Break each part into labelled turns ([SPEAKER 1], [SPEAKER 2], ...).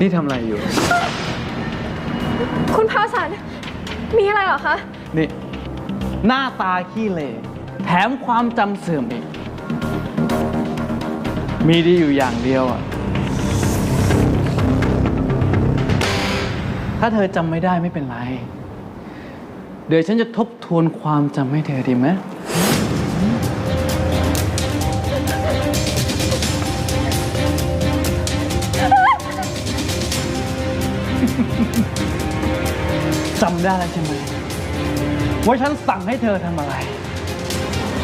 [SPEAKER 1] นี่ทำอะไรอยู่
[SPEAKER 2] คุณพาสัน มีอะไรเหรอคะ
[SPEAKER 1] นี่ หน้าตาขี้เหร่แถมความจำเสื่อมอีก มีดีอยู่อย่างเดียวอะ ถ้าเธอจำไม่ได้ไม่เป็นไร เดี๋ยวฉันจะทบทวนความจำให้เธอดีไหม จำได้แล้วใช่ไหมว่าฉันสั่งให้เธอทำอะไร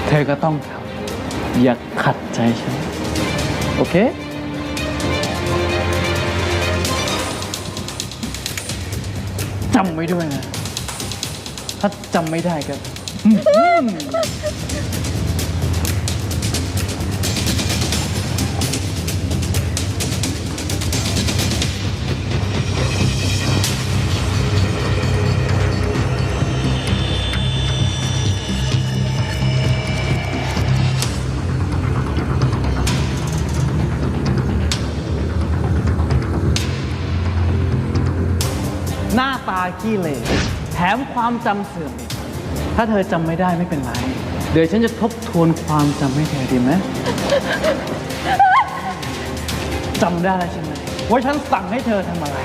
[SPEAKER 1] เธอก็ต้องทำอย่าขัดใจฉัน โอเค จำไว้ด้วยนะ ถ้าจำไม่ได้ก็ หน้าตาขี้เหร่แถมความจำเสื่อมอีกถ้าเธอจำไม่ได้ไม่เป็นไร เดี๋ยวฉันจะทบทวนความจำให้เธอดีไหมจำได้แล้วใช่ไหมว่าฉันสั่งให้เธอทำอะไร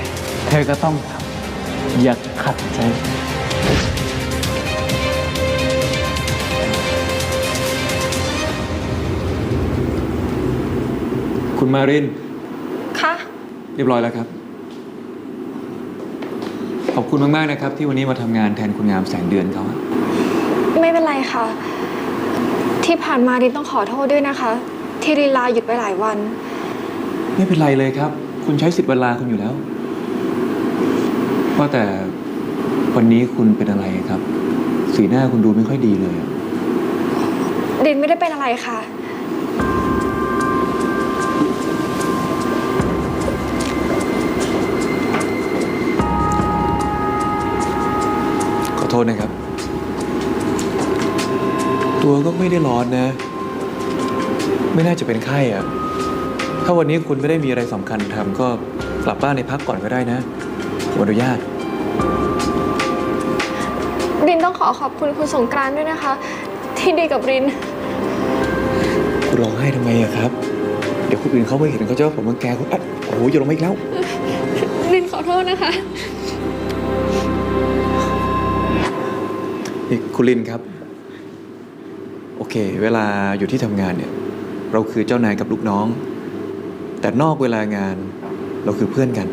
[SPEAKER 1] เธอก็ต้องทำอย่าขัดใจ
[SPEAKER 3] คุณมาริน
[SPEAKER 2] คะ
[SPEAKER 3] เรียบร้อยแล้วครับข อบคุณมาก ๆ นะครับ ที่วันนี้มาทำงานแทนคุณงามแสงเดือนเขาอะ
[SPEAKER 2] ไม่เป็นไรค่ะ ที่ผ่านมาดินต้องขอโทษด้วยนะคะ ที่ดินลาหยุดไปหลายวัน
[SPEAKER 3] ไม่เป็นไรเลยครับ คุณใช้สิทธิ์เวลาคุณอยู่แล้วว่าแต่วันนี้คุณเป็นอะไรครับ สีหน้าคุณดูไม่ค่อยดีเลยอะ
[SPEAKER 2] ดินไม่ได้เป็นอะไรค่ะ
[SPEAKER 3] ษนะครับ ตัวก็ไม่ได้ร้อนนะ ไม่น่าจะเป็นไข้อะถ้าวันนี้คุณไม่ได้มีอะไรสำคัญทำก็กลับบ้านในพักก่อนก็ได้นะผมอนุญาต
[SPEAKER 2] ดินต้องขอขอบคุณคุณสงกรานต์ด้วยนะคะ ที่ดีกับริน
[SPEAKER 3] คุณร้องไห้ทำไมอะครับ เดี๋ยวคนอื่นเขาไม่เห็นเขาจะว่าผมรังแกคุณอะโอ้โหอย่าลงมาอีกแล้ว
[SPEAKER 2] ดินขอโทษนะคะ
[SPEAKER 3] นี่คุณลินครับ โอเค เวลาอยู่ที่ทำงานเนี่ย เราคือเจ้านายกับลูกน้อง แต่นอกเวลางานเราคือเพื่อนกัน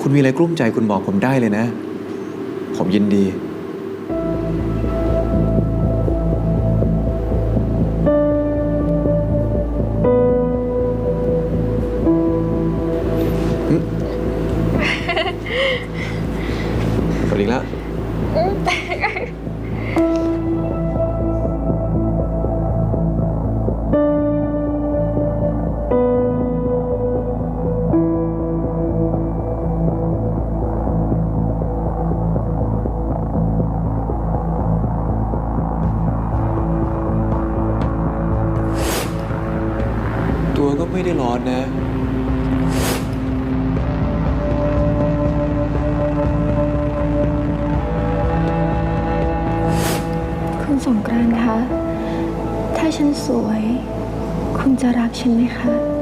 [SPEAKER 3] คุณมีอะไรกลุ้มใจคุณบอกผมได้เลยนะ ผมยินดี สวัสดีแล้ว ตัวก็ไม่ได้ร้อนนะ
[SPEAKER 2] คุณสงกรานต์คะ ถ้าฉันสวย คุณจะรักฉันไหมคะ